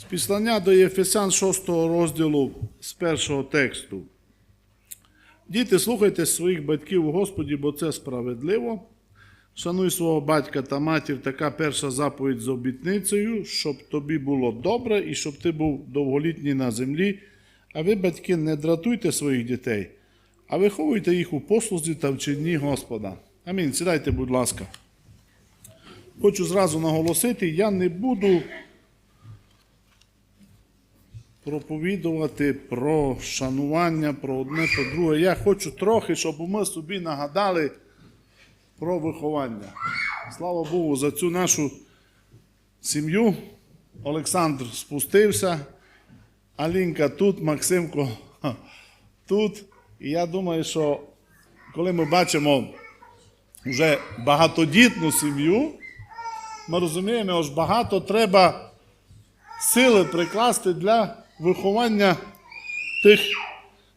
З післання до Єфесян 6 розділу з першого тексту. Діти, слухайте своїх батьків у Господі, бо це справедливо. Шануй свого батька та матір, така перша заповідь з обітницею, щоб тобі було добре і щоб ти був довголітній на землі. А ви, батьки, не дратуйте своїх дітей, а виховуйте їх у послузі та вченні Господа. Амінь. Сідайте, будь ласка. Хочу зразу наголосити, я не буду проповідувати про шанування, про одне, про друге. Я хочу трохи, щоб ми собі нагадали про виховання. Слава Богу, за цю нашу сім'ю. Олександр спустився, Алінка тут, Максимко тут. І я думаю, що коли ми бачимо вже багатодітну сім'ю, ми розуміємо, що багато треба сили прикласти для виховання тих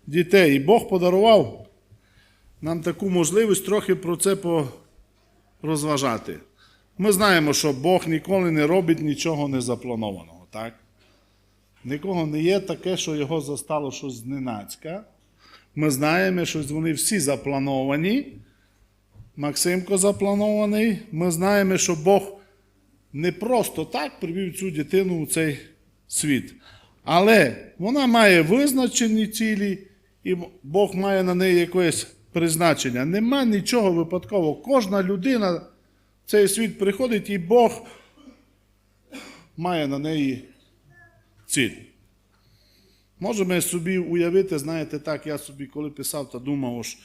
дітей. І Бог подарував нам таку можливість трохи про це порозважати. Ми знаємо, що Бог ніколи не робить нічого незапланованого, так? Нікого не є таке, що його застало щось зненацька. Ми знаємо, що вони всі заплановані. Максимко запланований. Ми знаємо, що Бог не просто так привів цю дитину у цей світ. Але вона має визначені цілі, і Бог має на неї якесь призначення. Нема нічого випадкового. Кожна людина в цей світ приходить, і Бог має на неї ціль. Можемо собі уявити, знаєте, так, я собі коли писав та думав, що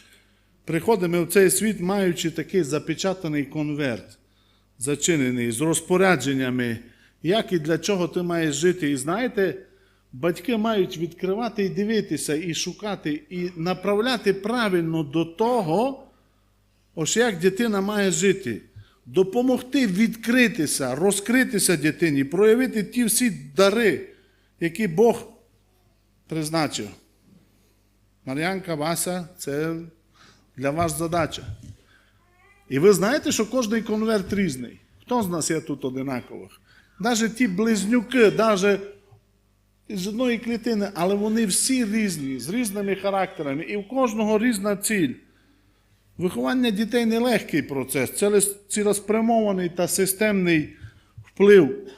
приходимо в цей світ, маючи такий запечатаний конверт, зачинений з розпорядженнями, як і для чого ти маєш жити. І знаєте, батьки мають відкривати і дивитися, і шукати, і направляти правильно до того, ось як дитина має жити. Допомогти відкритися, розкритися дитині, проявити ті всі дари, які Бог призначив. Мар'янка, Вася, це для вас задача. І ви знаєте, що кожний конверт різний. Хто з нас є тут одинакових? Навіть ті близнюки, навіть з одної клітини, але вони всі різні, з різними характерами, і в кожного різна ціль. Виховання дітей нелегкий процес, це цілеспрямований та системний вплив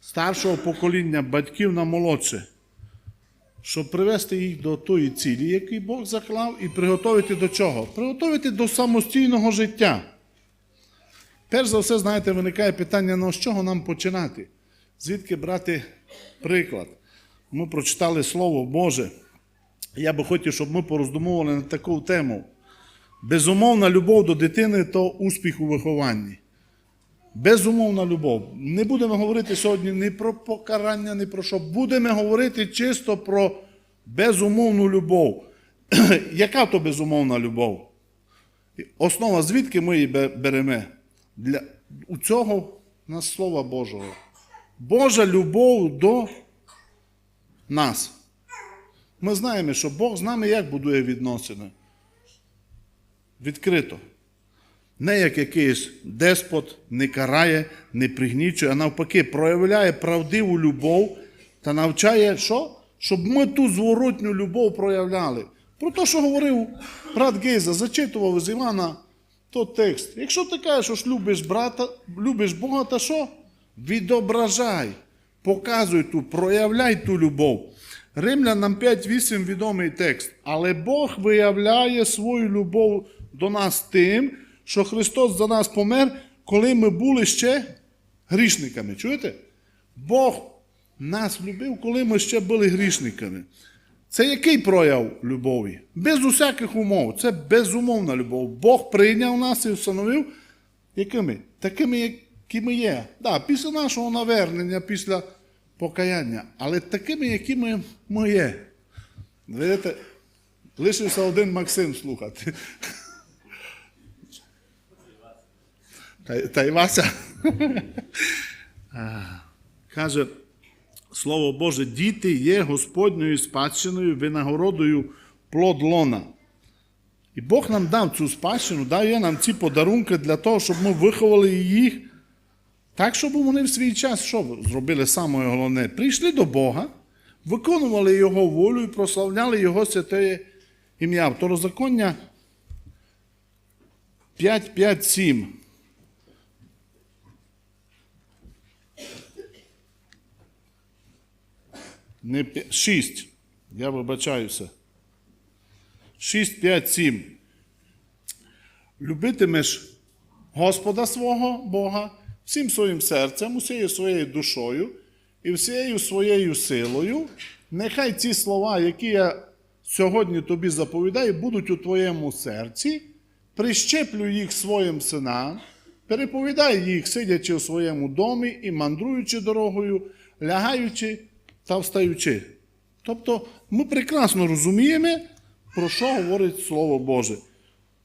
старшого покоління батьків на молодше, щоб привести їх до тої цілі, яку Бог заклав, і приготувати до чого? Приготувати до самостійного життя. Перш за все, знаєте, виникає питання, ну з чого нам починати? Звідки брати приклад? Ми прочитали Слово Боже. Я би хотів, щоб ми пороздумували на таку тему. Безумовна любов до дитини то успіх у вихованні. Безумовна любов. Не будемо говорити сьогодні ні про покарання, ні про що. Будемо говорити чисто про безумовну любов. Яка то безумовна любов? Основа, звідки ми її беремо? Для, У цього нас Слова Божого. Божа любов до нас. Ми знаємо, що Бог з нами як будує відносини. Відкрито. Не як якийсь деспот не карає, не пригнічує, а навпаки, проявляє правдиву любов та навчає, що? щоб ми ту зворотню любов проявляли. Про те, що говорив брат Гейза, зачитував з Івана то текст. Якщо ти кажеш, що любиш брата, любиш Бога, то що? Відображай, показуй ту, проявляй ту любов. Римлянам 5.8 відомий текст. Але Бог виявляє свою любов до нас тим, що Христос за нас помер, коли ми були ще грішниками. Чуєте? Бог нас любив, коли ми ще були грішниками. Це який прояв любові? Без усяких умов. Це безумовна любов. Бог прийняв нас і встановив, якими? Такими, якими є. Да, після нашого навернення, після покаяння. Але такими, якими ми є. Видите, лишився один Максим слухати. Та, та й Вася. Каже, Слово Боже, діти є Господньою спадщиною, винагородою плод лона. І Бог нам дав цю спадщину, дає нам ці подарунки для того, щоб ми виховали їх Так, щоб вони в свій час що зробили саме головне? Прийшли до Бога, виконували Його волю і прославляли Його святе ім'я. Второзаконня 5, 5, 7. Не 6. Я вибачаюся. 6, 5, 7. Любитимеш Господа свого Бога всім своїм серцем, усією своєю душою і всією своєю силою. Нехай ці слова, які я сьогодні тобі заповідаю, будуть у твоєму серці, прищеплю їх своїм синам, переповідай їх, сидячи у своєму домі і мандруючи дорогою, лягаючи та встаючи. Тобто ми прекрасно розуміємо, про що говорить Слово Боже.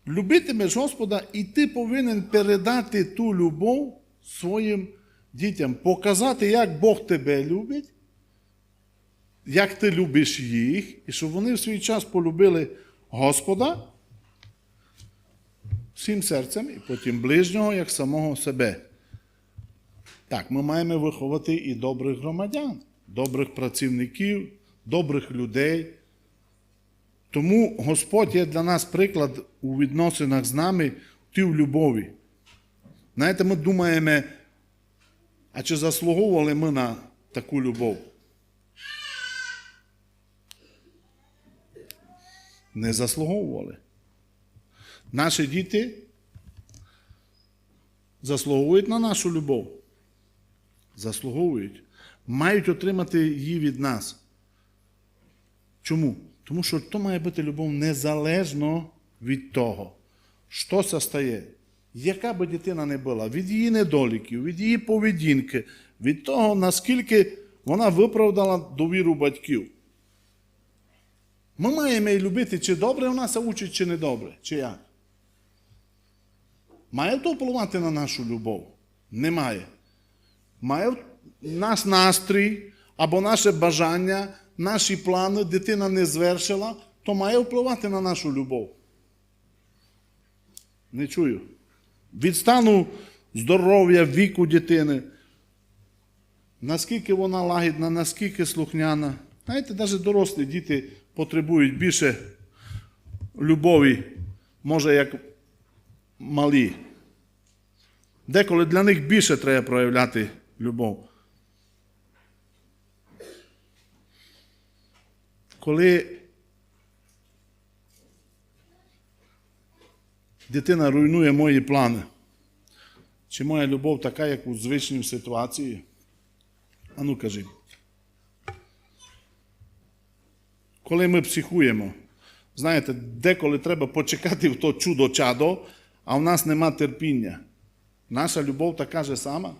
Любитимеш Господа, і ти повинен передати ту любов своїм дітям, показати, як Бог тебе любить, як ти любиш їх, і щоб вони в свій час полюбили Господа всім серцем, і потім ближнього, як самого себе. Так, ми маємо виховати і добрих громадян, добрих працівників, добрих людей. Тому Господь є для нас приклад у відносинах з нами ти в любові. Знаєте, ми думаємо, а чи заслуговували ми на таку любов? Не заслуговували. Наші діти заслуговують на нашу любов. Заслуговують. Мають отримати її від нас. Чому? Тому що то має бути любов незалежно від того, що це стає. Яка би дитина не була, від її недоліків, від її поведінки, від того, наскільки вона виправдала довіру батьків. Ми маємо її любити, чи добре вона се учить, чи не добре, чи як. Має то впливати на нашу любов? Немає. Має наш настрій або наше бажання, наші плани дитина не звершила, то має впливати на нашу любов. Не чую. Від стану здоров'я, віку дитини. Наскільки вона лагідна, наскільки слухняна. Знаєте, навіть дорослі діти потребують більше любові, може, як малі. Деколи для них більше треба проявляти любов. Коли дитина руйнує мої плани, чи моя любов така, як у звичній ситуації? А ну кажи. Коли ми психуємо, знаєте, деколи треба почекати в то чудо чадо, а в нас нема терпіння. Наша любов така же сама.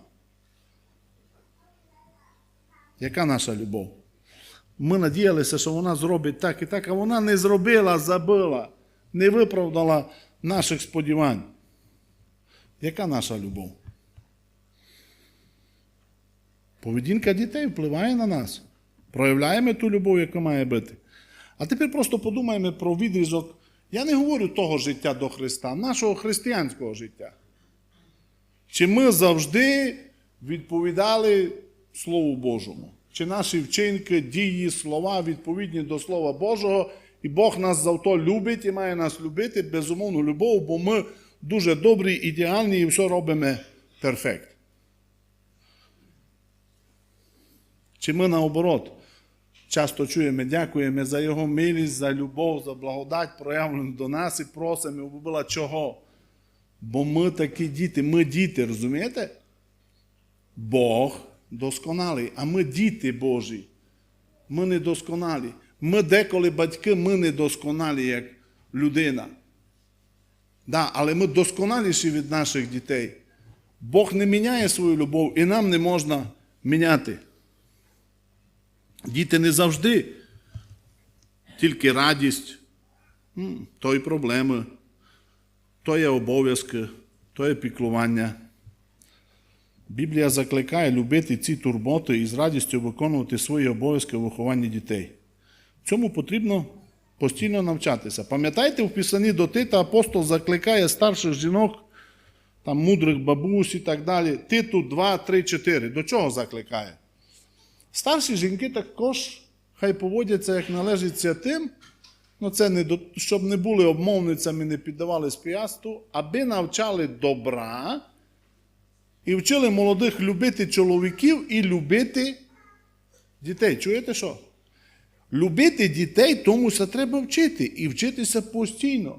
Яка наша любов? Ми надіялися, що вона зробить так і так, а вона не зробила, забила, не виправдала наших сподівань. Яка наша любов? Поведінка дітей впливає на нас. Проявляємо ту любов, яка має бути. А тепер просто подумаємо про відрізок. Я не говорю того життя до Христа, нашого християнського життя. Чи ми завжди відповідали Слову Божому? Чи наші вчинки, дії, слова відповідні до Слова Божого, і Бог нас завто любить і має нас любити, безумовну любов, бо ми дуже добрі, ідеальні і все робимо перфект. Чи ми наоборот? Часто чуємо, дякуємо за Його милість, за любов, за благодать, проявлену до нас і просимо, бо була чого? Бо ми такі діти, ми діти, розумієте? Бог досконалий, а ми діти Божі. Ми недосконалі. Ми деколи батьки, ми недосконалі, як людина. Да, але ми досконаліші від наших дітей. Бог не міняє свою любов і нам не можна міняти. Діти не завжди тільки радість, то й проблеми, то є обов'язки, то є піклування. Біблія закликає любити ці турботи і з радістю виконувати свої обов'язки у вихованні дітей. Цьому потрібно постійно навчатися. Пам'ятаєте, в Писанні до Тита апостол закликає старших жінок там мудрих бабусь і так далі. Ти тут 2, 3, 4. До чого закликає? Старші жінки також хай поводяться, як належить святим, ну це не до, щоб не були обмовницями, не піддавали спіясту, аби навчали добра і вчили молодих любити чоловіків і любити дітей. Чуєте що? Любити дітей тому це треба вчити і вчитися постійно.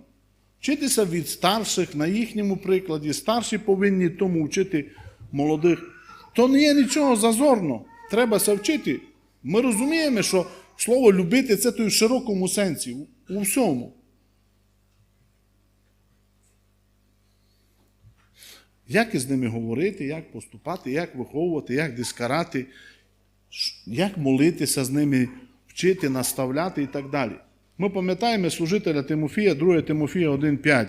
Вчитися від старших на їхньому прикладі. Старші повинні тому вчити молодих. То не є нічого зазорно. Треба це вчити. Ми розуміємо, що слово любити це то в широкому сенсі, у- всьому. Як із ними говорити, як поступати, як виховувати, як десь карати, ш- як молитися з ними, вчити, наставляти і так далі. Ми пам'ятаємо служителя Тимофія, 2 Тимофія 1,5.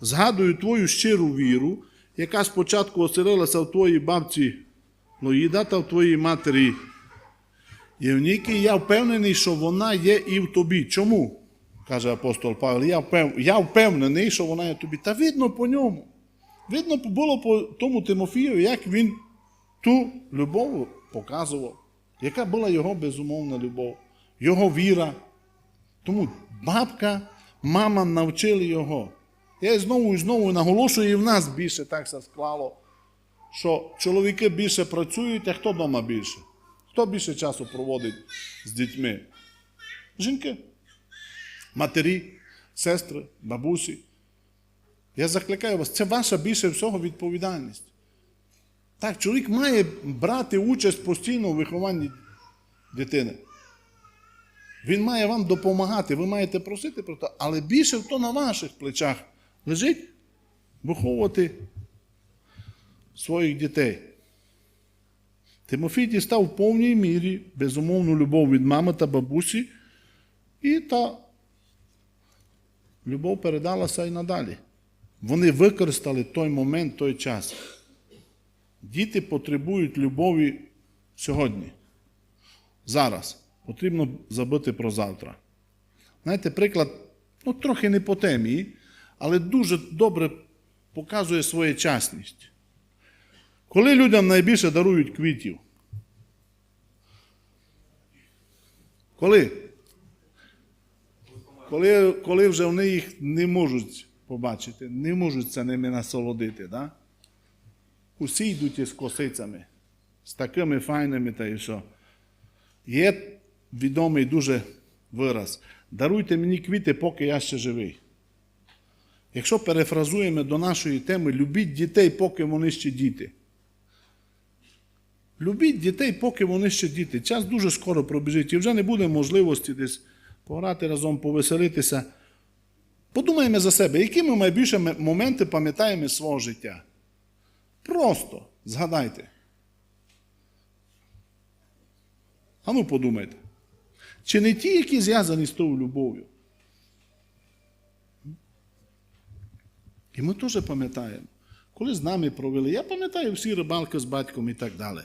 Згадую твою щиру віру, яка спочатку оселилася в твоїй бабці Лоїда та в твоїй матері Євніки. Я впевнений, що вона є і в тобі. Чому? каже апостол впев... я впевнений, що вона є в тобі. Та видно по ньому. Видно було по тому Тимофію, як він ту любов показував, яка була його безумовна любов, його віра. Тому бабка, мама навчили його. Я знову і знову наголошую, і в нас більше так все склало, що чоловіки більше працюють, а хто вдома більше? Хто більше часу проводить з дітьми? Жінки, матері, сестри, бабусі. Я закликаю вас, це ваша більше всього відповідальність. Так, чоловік має брати участь постійно у вихованні дитини. Він має вам допомагати, ви маєте просити про це, але більше то на ваших плечах лежить виховувати своїх дітей. Тимофій дістав в повній мірі безумовну любов від мами та бабусі, і та любов передалася і надалі. Вони використали той момент, той час. Діти потребують любові сьогодні. Зараз. Потрібно забути про завтра. Знаєте, приклад, ну, трохи не по темі, але дуже добре показує своєчасність. Коли людям найбільше дарують квітів? Коли? Коли, коли вже вони їх не можуть побачити, не можуть це ними насолодити. Да? Усі йдуть із косицями, з такими файними та і що. Є відомий дуже вираз. Даруйте мені квіти, поки я ще живий. Якщо перефразуємо до нашої теми, любіть дітей, поки вони ще діти. Любіть дітей, поки вони ще діти. Час дуже скоро пробіжить і вже не буде можливості десь пограти разом, повеселитися. Подумаємо за себе, які ми найбільше моменти пам'ятаємо з свого життя. Просто згадайте. А ну подумайте. Чи не ті, які зв'язані з тою любов'ю? І ми теж пам'ятаємо, коли з нами провели. Я пам'ятаю всі рибалки з батьком і так далі.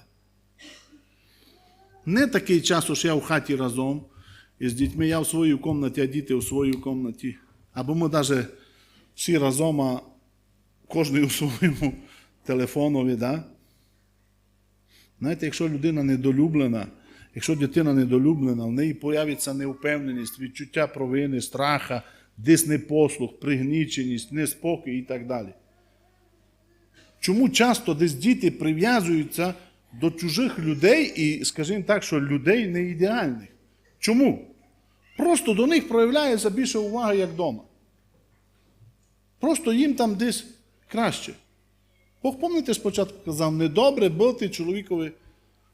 Не такий час, що я в хаті разом із дітьми, я в своїй кімнаті, а діти в своїй кімнаті. Або ми навіть всі разом, а кожен у своєму телефонові. Да? Знаєте, якщо людина недолюблена, якщо дитина недолюблена, в неї появиться неупевненість, відчуття провини, страха, десь непослух, пригніченість, неспокій і так далі. Чому часто десь діти прив'язуються до чужих людей і, скажімо так, що людей не ідеальних? Чому? Просто до них проявляється більше уваги, як вдома. Просто їм там десь краще. Бог, пам'ятаєте, спочатку казав, недобре бути чоловікові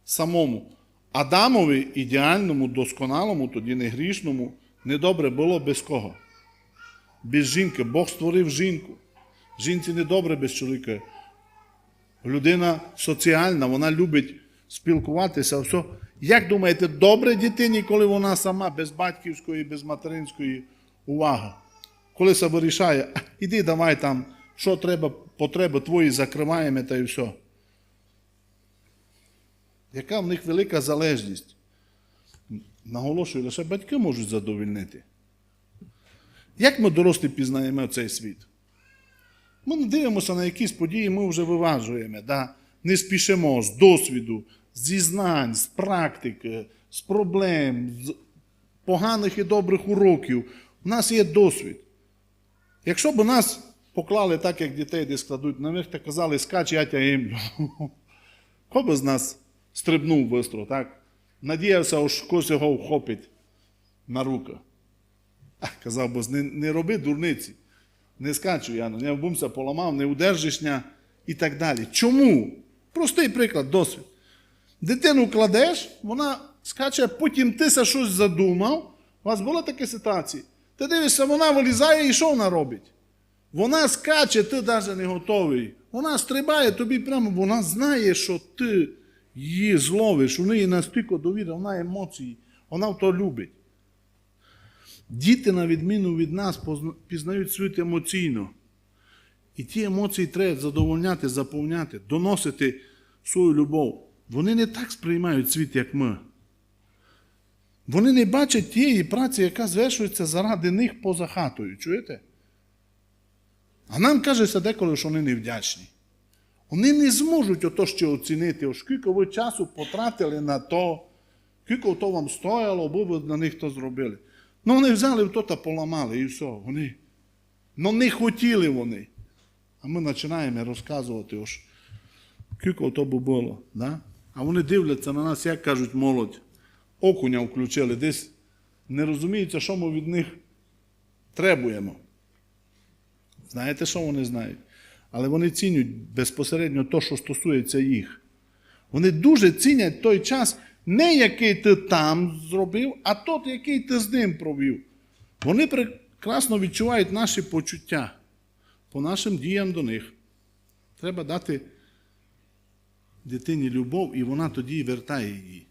самому. Адамові ідеальному, досконалому, тоді не грішному, недобре було без кого? Без жінки. Бог створив жінку. Жінці недобре без чоловіка. Людина соціальна, вона любить спілкуватися. Все. Як думаєте, добре дитині, коли вона сама без батьківської, без материнської уваги? Коли це вирішає, «А, іди давай там, що треба, потреби твої закриваємо та і все. Яка в них велика залежність? Наголошую, лише батьки можуть задовільнити. Як ми дорослі пізнаємо цей світ? Ми не дивимося на якісь події, ми вже виважуємо. Да? Не спішимо з досвіду, зі знань, з практики, з проблем, з поганих і добрих уроків. У нас є досвід. Якщо б нас поклали так, як дітей десь кладуть на них та казали, скач, я тя їм. Хто би з нас стрибнув бистро, так? Надіявся, що хтось його вхопить на руки. Казав би, не, не роби дурниці. Не скачу, Яно, не обумся поламав, не удержишня і так далі. Чому? Простий приклад, досвід. Дитину кладеш, вона скаче, потім ти се щось задумав. У вас була така ситуація? Ти дивишся, вона вилізає і що вона робить? Вона скаче, ти навіть не готовий. Вона стрибає тобі прямо, бо вона знає, що ти її зловиш, у неї настільки довіра, вона емоції, вона то любить. Діти, на відміну від нас, пізнають світ емоційно. І ті емоції треба задовольняти, заповняти, доносити свою любов. Вони не так сприймають світ, як ми. Вони не бачать тієї праці, яка звершується заради них поза хатою. Чуєте? А нам кажеться деколи, що вони невдячні. Вони не зможуть ото ще оцінити, о, скільки ви часу потратили на то, скільки то вам стояло, бо ви на них то зробили. Ну вони взяли то та поламали і все. Вони. Ну не хотіли вони. А ми починаємо розказувати, ось, скільки то би було. Да? А вони дивляться на нас, як кажуть молодь, окуня включили, десь не розуміються, що ми від них требуємо. Знаєте, що вони знають? Але вони цінюють безпосередньо те, що стосується їх. Вони дуже цінять той час, не який ти там зробив, а той, який ти з ним провів. Вони прекрасно відчувають наші почуття по нашим діям до них. Треба дати дитині любов, і вона тоді вертає її.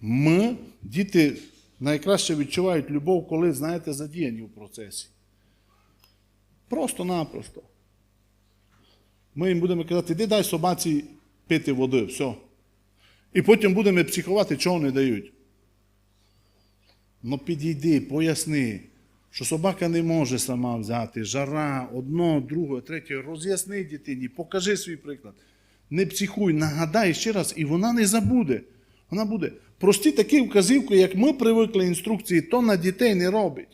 Ми, діти, найкраще відчувають любов, коли, знаєте, задіяні в процесі. Просто-напросто. Ми їм будемо казати, іди дай собаці пити води, все. І потім будемо психувати, чого не дають. Ну підійди, поясни, що собака не може сама взяти, жара, одно, друге, третє, роз'ясни дитині, покажи свій приклад. Не психуй, нагадай ще раз, і вона не забуде. Вона буде. Прості такі вказівки, як ми привикли інструкції, то на дітей не робить.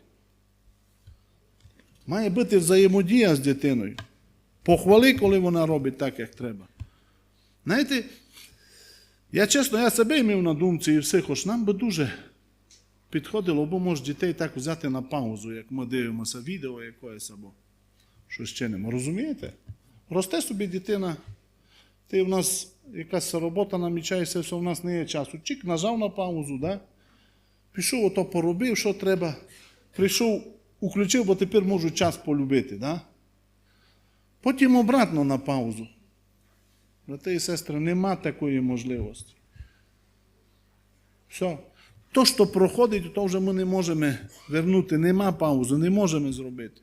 Має бути взаємодія з дитиною. Похвали, коли вона робить так, як треба. Знаєте, я чесно, я себе імів на думці і все, хоч нам би дуже підходило, бо може дітей так взяти на паузу, як ми дивимося відео якоїсь або щось чинимо. Розумієте? Росте собі дитина, ти в нас якась робота намічається, все в нас не є часу. Чик, нажав на паузу, да? пішов ото поробив, що треба. Прийшов, уключив, бо тепер можу час полюбити. Да? Потім обратно на паузу. Брати і сестри, нема такої можливості. Все. То, що проходить, то вже ми не можемо вернути. Нема паузи, не можемо зробити.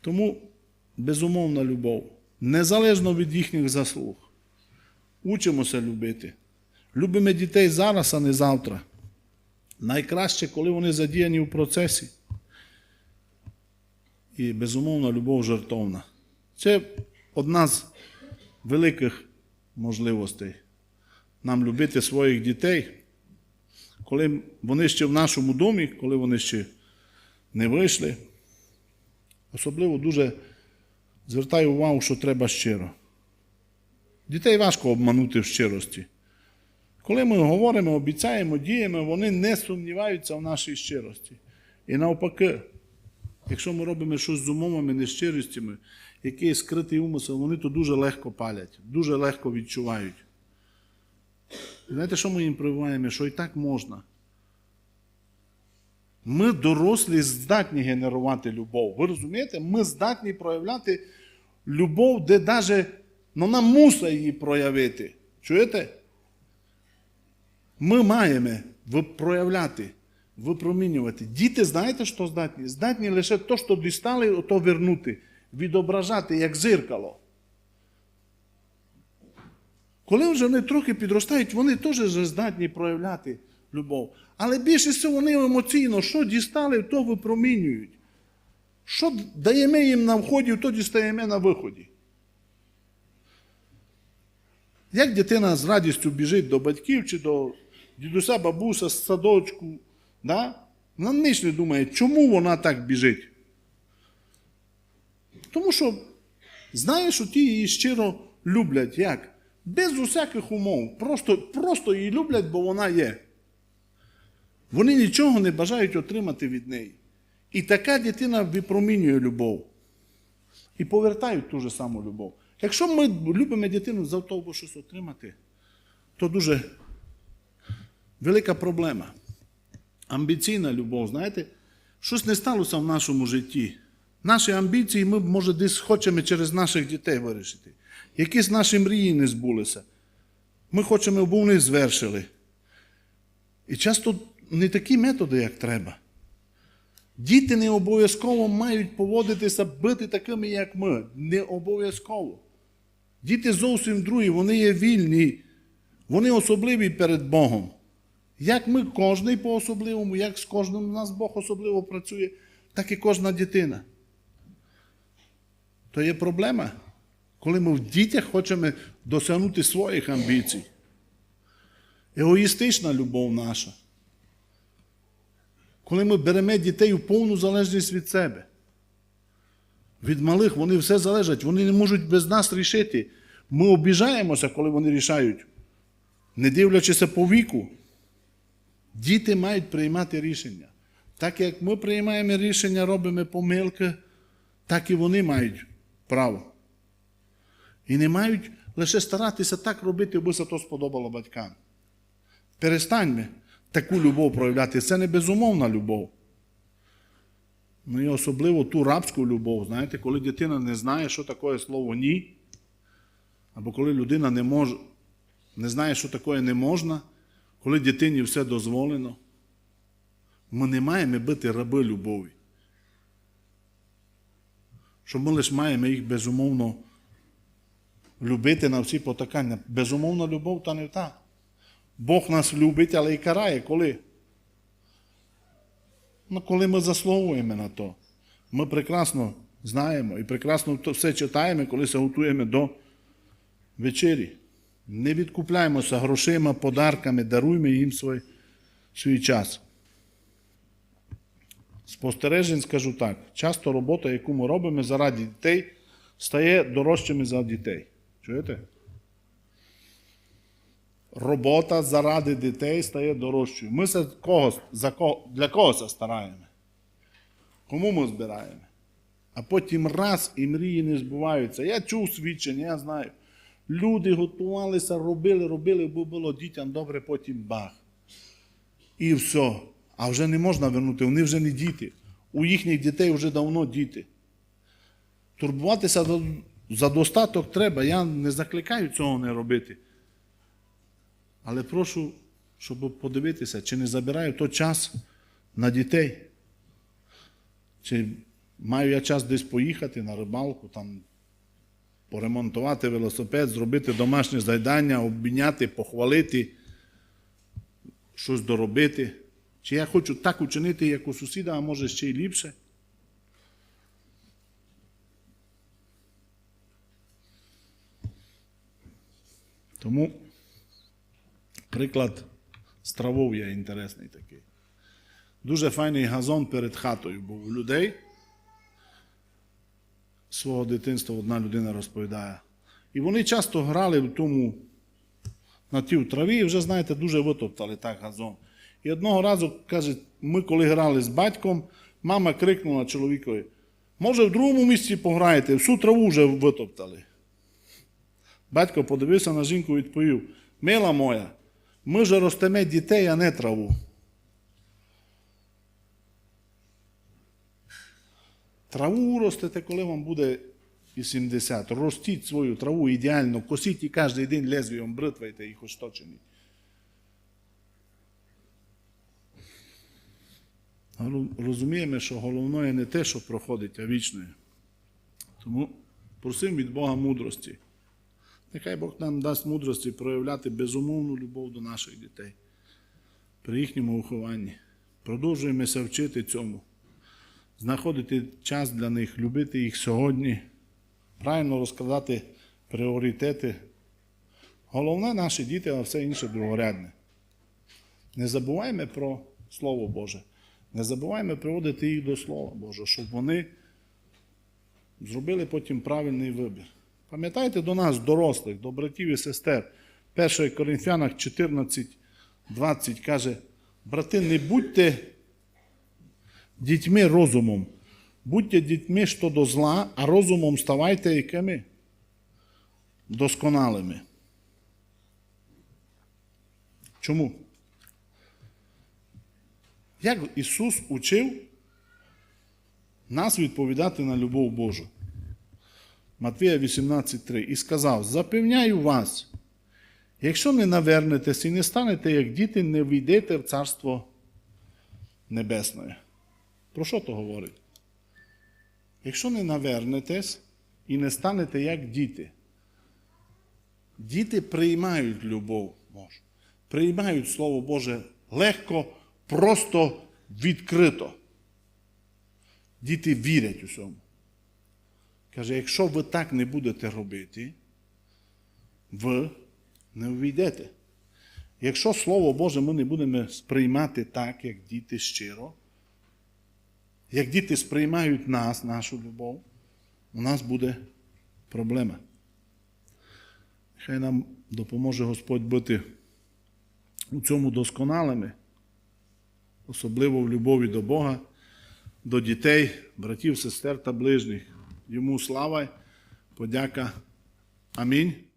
Тому безумовна любов, незалежно від їхніх заслуг. Учимося любити. Любимо дітей зараз, а не завтра. Найкраще, коли вони задіяні в процесі. І безумовно, любов жертовна. Це одна з великих можливостей нам любити своїх дітей, коли вони ще в нашому домі, коли вони ще не вийшли. Особливо дуже звертаю увагу, що треба щиро. Дітей важко обманути в щирості. Коли ми говоримо, обіцяємо, діємо, вони не сумніваються в нашій щирості. І навпаки, якщо ми робимо щось з умовами, нещиростями, якийсь скритий умисел, вони то дуже легко палять, дуже легко відчувають. Знаєте, що ми їм прививаємо? Що і так можна. Ми дорослі здатні генерувати любов. Ви розумієте? Ми здатні проявляти любов, де навіть нам мусить її проявити. Чуєте? Ми маємо проявляти, випромінювати. Діти, знаєте, що здатні? Здатні лише то, що дістали, то вернути, відображати як зеркало. Коли вже вони трохи підростають, вони теж здатні проявляти любов. Але більше всього вони емоційно, що дістали, то випромінюють. Що даємо їм на вході, то дістаємо на виході. Як дитина з радістю біжить до батьків чи до дідуся, бабуся садочку, да? вона думає, чому вона так біжить. Тому що знає, що ті її щиро люблять. Як? Без усяких умов. Просто, просто її люблять, бо вона є. Вони нічого не бажають отримати від неї. І така дитина випромінює любов. І повертають ту ж саму любов. Якщо ми любимо дитину за того, бо щось отримати, то дуже велика проблема. Амбіційна любов, знаєте, щось не сталося в нашому житті. Наші амбіції ми, може, десь хочемо через наших дітей вирішити. Якісь наші мрії не збулися. Ми хочемо, аби вони звершили. І часто не такі методи, як треба. Діти не обов'язково мають поводитися, бити такими, як ми. Не обов'язково. Діти зовсім другі, вони є вільні, вони особливі перед Богом. Як ми кожний по-особливому, як з кожним з нас Бог особливо працює, так і кожна дитина. То є проблема, коли ми в дітях хочемо досягнути своїх амбіцій. Егоїстична любов наша. Коли ми беремо дітей у повну залежність від себе. Від малих вони все залежать, вони не можуть без нас рішити. Ми обіжаємося, коли вони рішають, не дивлячися по віку. Діти мають приймати рішення. Так як ми приймаємо рішення, робимо помилки, так і вони мають право. І не мають лише старатися так робити, аби це то сподобало батькам. Перестаньмо таку любов проявляти. Це не безумовна любов. Ну і особливо ту рабську любов, знаєте, коли дитина не знає, що таке слово ні, або коли людина не може, не знає, що таке не можна, коли дитині все дозволено. Ми не маємо бути раби любові. Що ми лише маємо їх безумовно любити на всі потакання. Безумовна любов та не та. Бог нас любить, але і карає коли? Ну, коли ми заслуговуємо на то. Ми прекрасно знаємо і прекрасно все читаємо, коли се готуємо до вечері. Не відкупляємося грошима, подарками, даруємо їм свій, свій час. Спостережень скажу так: часто робота, яку ми робимо заради дітей, стає дорожчими за дітей. Чуєте? Робота заради дітей стає дорожчою. Ми за когось, за кого, для когось стараємо. Кому ми збираємо? А потім раз і мрії не збуваються. Я чув свідчення, я знаю. Люди готувалися, робили, робили, бо було дітям добре, потім бах. І все. А вже не можна вернути, вони вже не діти. У їхніх дітей вже давно діти. Турбуватися за- достаток треба. Я не закликаю цього не робити. Але прошу, щоб подивитися, чи не забираю то час на дітей. Чи маю я час десь поїхати на рибалку, там, поремонтувати велосипед, зробити домашнє завдання, обміняти, похвалити, щось доробити. Чи я хочу так учинити, як у сусіда, а може ще й ліпше. Тому приклад є інтересний такий. Дуже файний газон перед хатою був у людей. Свого дитинства одна людина розповідає. І вони часто грали в тому, на тій траві, і вже, знаєте, дуже витоптали так газон. І одного разу, каже, ми коли грали з батьком, мама крикнула чоловікові, може, в другому місці пограєте, всю траву вже витоптали. Батько подивився на жінку і відповів: Мила моя, ми ж ростемо дітей, а не траву. Траву ростете, коли вам буде і 70. Ростіть свою траву ідеально, косіть і кожен день лезвієм бритвайте їх ощочені. Розуміємо, що головне не те, що проходить, а вічне. Тому просимо від Бога мудрості. Нехай Бог нам дасть мудрості проявляти безумовну любов до наших дітей при їхньому вихованні. Продовжуємося вчити цьому. Знаходити час для них, любити їх сьогодні, правильно розкладати пріоритети. Головне наші діти, а все інше другорядне. Не забуваймо про Слово Боже. Не забуваймо приводити їх до Слова Божого, щоб вони зробили потім правильний вибір. Пам'ятайте до нас, дорослих, до братів і сестер. 1 Коринфянах 14, 20 каже: брати, не будьте дітьми розумом, будьте дітьми що до зла, а розумом ставайте якими? Досконалими. Чому? Як Ісус учив нас відповідати на любов Божу? Матвія 18.3 і сказав: Запевняю вас, якщо не навернетесь і не станете як діти, не війдете в Царство Небесне. Про що то говорить? Якщо не навернетесь і не станете як діти, діти приймають любов Божу, приймають Слово Боже легко, просто відкрито. Діти вірять у цьому. Каже, якщо ви так не будете робити, ви не увійдете. Якщо Слово Боже ми не будемо сприймати так, як діти щиро, як діти сприймають нас, нашу любов, у нас буде проблема. Хай нам допоможе Господь бути у цьому досконалими, особливо в любові до Бога, до дітей, братів, сестер та ближніх. Йому слава, подяка. Амінь.